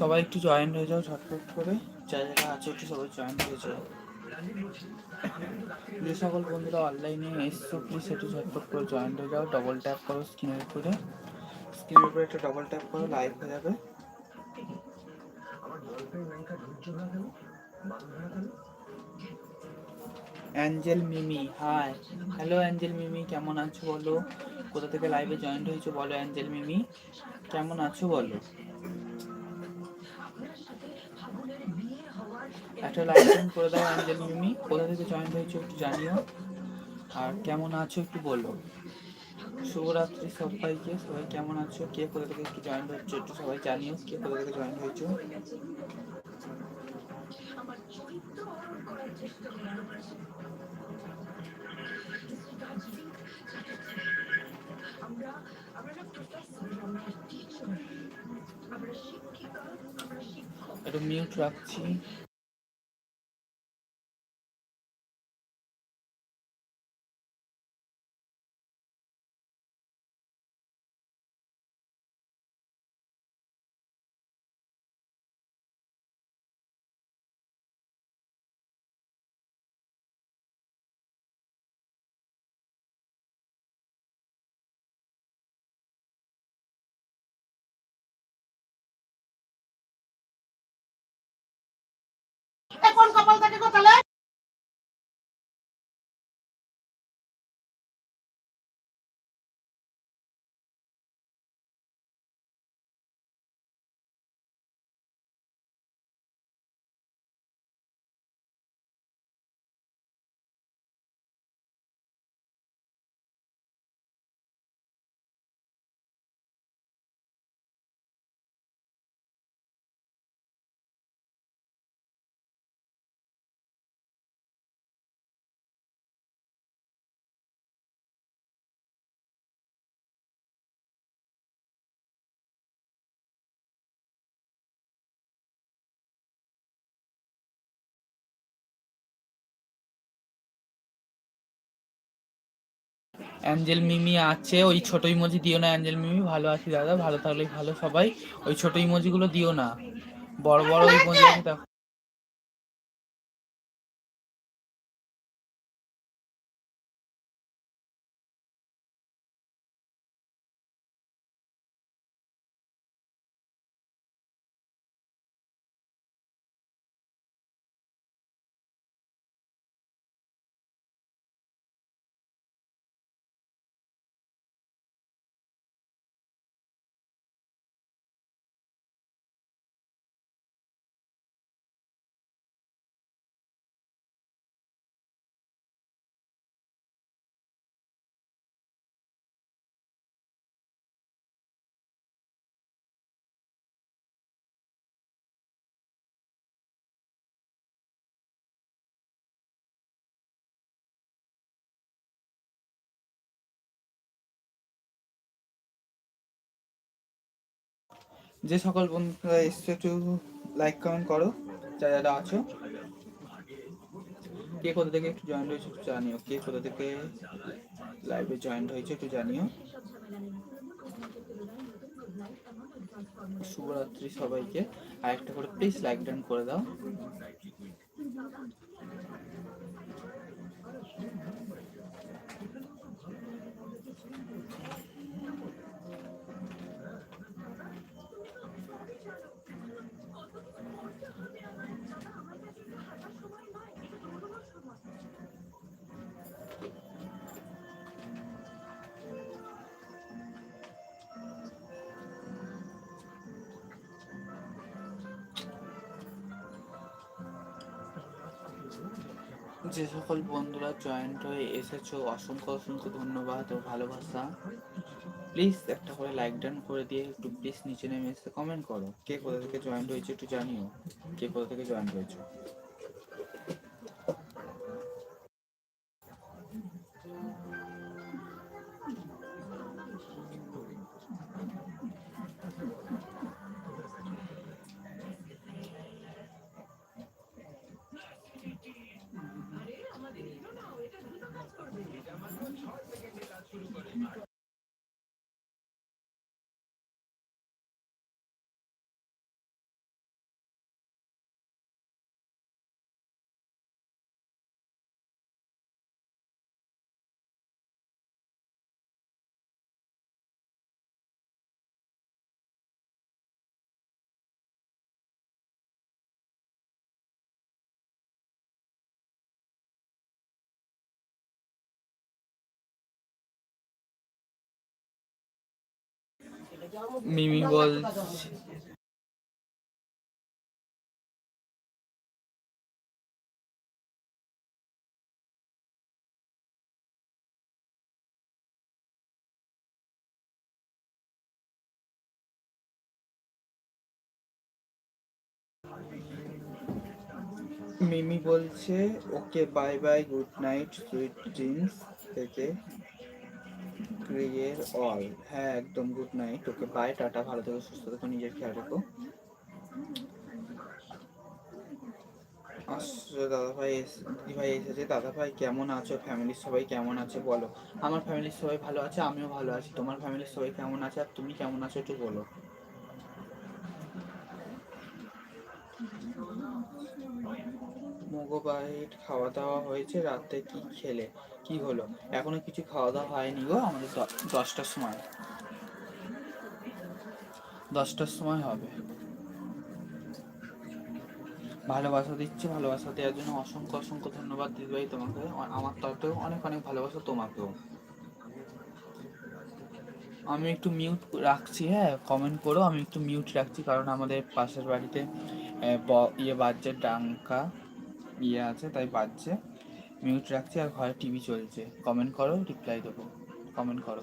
সবাই একটু জয়েন হয়ে যাও ঝটপট করে। যা যারা আছে একটু সবাই জয়েন হয়ে যাও। যে সকল বন্ধুরা অনলাইনে এসছো প্লিজ একটু ঝটপট করে জয়েন হয়ে যাও ডবল ট্যাপ করো স্ক্রিনের উপরে। স্ক্রিনের উপরে একটু ডবল ট্যাপ করো লাইভ হয়ে যাবে। Angel Mimi hi hello angel Mimi কেমন আছো বলো? কোথা থেকে লাইভে জয়েন্ট হয়েছো বলো অ্যাঞ্জেল মিমি কেমন আছো বলো? একটা লাইক করে দাও অ্যাঞ্জেল মিমি কোথা থেকে জয়েন হয়েছো একটু জানিও। আর কেমন আছো একটু বলো। শুভরাত্রি সবাইকে। সবাই কেমন আছো? কে কোথা থেকে একটু জয়েন হচ্ছে একটু সবাই জানিও, কে কোথা থেকে জয়েন হয়েছো। একটু মিউট রাখছি। কোন কপাল থেকে গো অ্যাঞ্জেল মিমি আছে, ওই ছোট ইমোজি দিও না অ্যাঞ্জেল মিমি, ভালো আছি দাদা, ভালো থাকলেই ভালো সবাই, ওই ছোট ইমোজিগুলো দিও না। বড় বড় ইমোজি আছে যে সকল বন্ধুরা এসছো, একটু লাইক কমেন্ট করো যা যারা আছো। কে কোথা থেকে একটু জয়েন হয়েছে একটু জানিও। কে কোথা থেকে লাইভে জয়েন হয়েছে একটু জানিও। শুভরাত্রি সবাইকে। আর একটা করে প্লিজ লাইক ডান করে দাও। যে সকল বন্ধুরা জয়েন্ট হয়ে এসেছ, অসংখ্য অসংখ্য ধন্যবাদ ও ভালোবাসা। প্লিজ একটা করে লাইক ডান করে দিয়ে একটু প্লিজ নিচে নেমে এসে কমেন্ট করো। কে কোথা থেকে জয়েন্ট হয়েছে একটু জানিও। কে কোথা থেকে জয়েন্ট হয়েছে? মিমি বলছে মিমি বলছে okay bye bye good night sweet dreams থেকে। ক্রিয়ের অল হ্যাঁ একদম good night okay bye tata, ভালো থেকো, সুস্থ থেকো, নিজের খেয়াল রেখো। দাদা ভাই দিদি ভাই এসেছে। দাদা ভাই, কেমন আছো? ফ্যামিলির সবাই কেমন আছে বলো? আমার ফ্যামিলির সবাই ভালো আছে, আমিও ভালো আছি। তোমার ফ্যামিলির সবাই কেমন আছে? আর তুমি কেমন আছো একটু বলো। মোগোবাইট খাওয়া দাওয়া হয়েছে রাতে কি খেলে? কি হলো? এখনও কিছু খাওয়া দাওয়া হয়নি গো, আমাদের দশটার সময়। দশটার সময় হবে। ভালোবাসা দিচ্ছে, ভালোবাসা দেওয়ার জন্য অসংখ্য অসংখ্য ধন্যবাদ দিদিভাই তোমাকে। আমার তরফ থেকেও অনেক অনেক ভালোবাসা তোমাকেও। আমি একটু মিউট রাখছি হ্যাঁ কমেন্ট করো, আমি একটু মিউট রাখছি, কারণ আমাদের পাশের বাড়িতে ইয়ে বাজছে, ডাঙ্কা ইয়ে আছে, তাই বাজছে। মিউট রাখছি আর ঘরে টিভি চলছে। কমেন্ট করো রিপ্লাই দেবো। কমেন্ট করো।